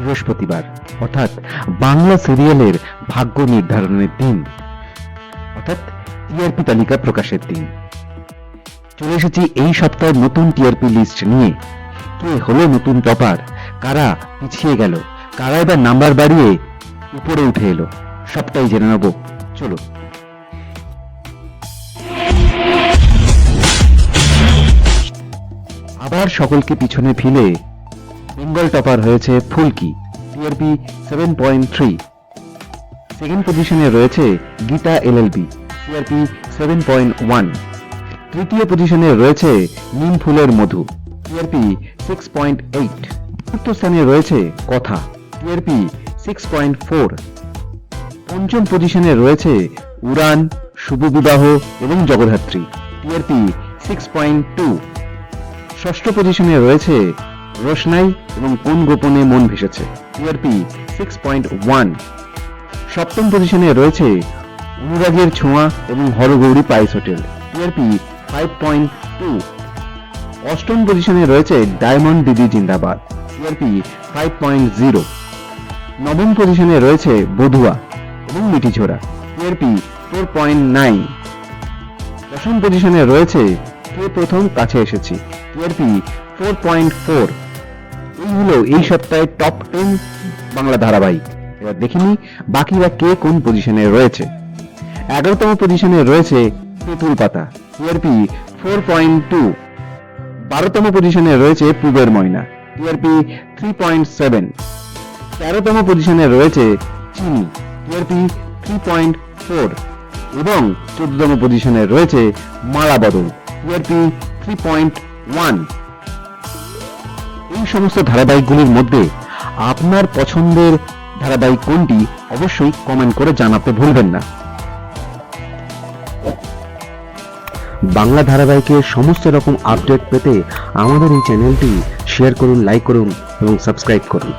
বৃহস্পতিবার, অর্থাৎ বাংলা সিরিয়ালের ভাগ্য নির্ধারণের দিন, অর্থাৎ টিআরপি তালিকা প্রকাশের দিন। চলে এসেছি এই সপ্তাহের নতুন টিআরপি লিস্ট নিয়ে। কে হলো নতুন টপার? কারা পিছিয়ে গেল? কারা এবার নাম্বার বাড়িয়ে উপরে উঠে এলো? সবটাই জেনে নেব। চলো। আবার সকলকে পিছনে ফেলে বেঙ্গল টপার হয়েছে Phulki, TRP seven point three second পজিশনে রয়েছে Geeta LLB, TRP seven point one তৃতীয় পজিশনে রয়েছে নিম ফুলের মধু, টিআরপি সিক্স পয়েন্ট এইট চতুর্থ স্থানে রয়েছে কথা, টিআরপি সিক্স পয়েন্ট ফোর পঞ্চম পজিশনে রয়েছে উড়ান, শুভ বিবাহ এবং Jagaddhatri, TRP six point two ষষ্ঠ পজিশনে রয়েছে রোশনাই এবং কোন গোপনে মন ভেসেছে? টিআরপি সিক্স পয়েন্ট ওয়ান সপ্তম পজিশনে রয়েছে অনুরাগের ছোঁয়া এবং Haragauri pice hotel, TRP five point two অষ্টম পজিশনে রয়েছে ডায়মন্ড দিদি জিন্দাবাদ, টিআরপি ফাইভ পয়েন্ট জিরো নবম পজিশনে রয়েছে বধুয়া এবং Mithijhora TRP four point nine দশম পজিশনে রয়েছে কে প্রথম কাছে এসেছি, টিআরপি ফোর পয়েন্ট ফোর এই হলো এই সপ্তাহে টপ টেন বাংলা ধারাবাহিক। এবার দেখিনি বাকিরা কে কোন পজিশনে রয়েছে। এগারোতম পজিশনে রয়েছে তেঁতুল পাতা টিআরপি ফোর পয়েন্ট টু বারোতম পজিশনে রয়েছে পুবের ময়না টিআরপি থ্রি পয়েন্ট সেভেন তেরোতম পজিশনে রয়েছে চিনি টিআরপি থ্রি পয়েন্ট ফোর এবং চোদ্দতম পজিশনে রয়েছে মালা বদল টিআরপি থ্রি পয়েন্ট ওয়ান এই সমস্ত ধারাবাহিকগুলির মধ্যে আপনার পছন্দের ধারাবাহিক কোনটি অবশ্যই কমেন্ট করে জানাতে ভুলবেন না। বাংলা ধারাবাহিকের সমস্ত রকম আপডেট পেতে আমাদের এই চ্যানেলটি শেয়ার করুন লাইক করুন এবং সাবস্ক্রাইব করুন।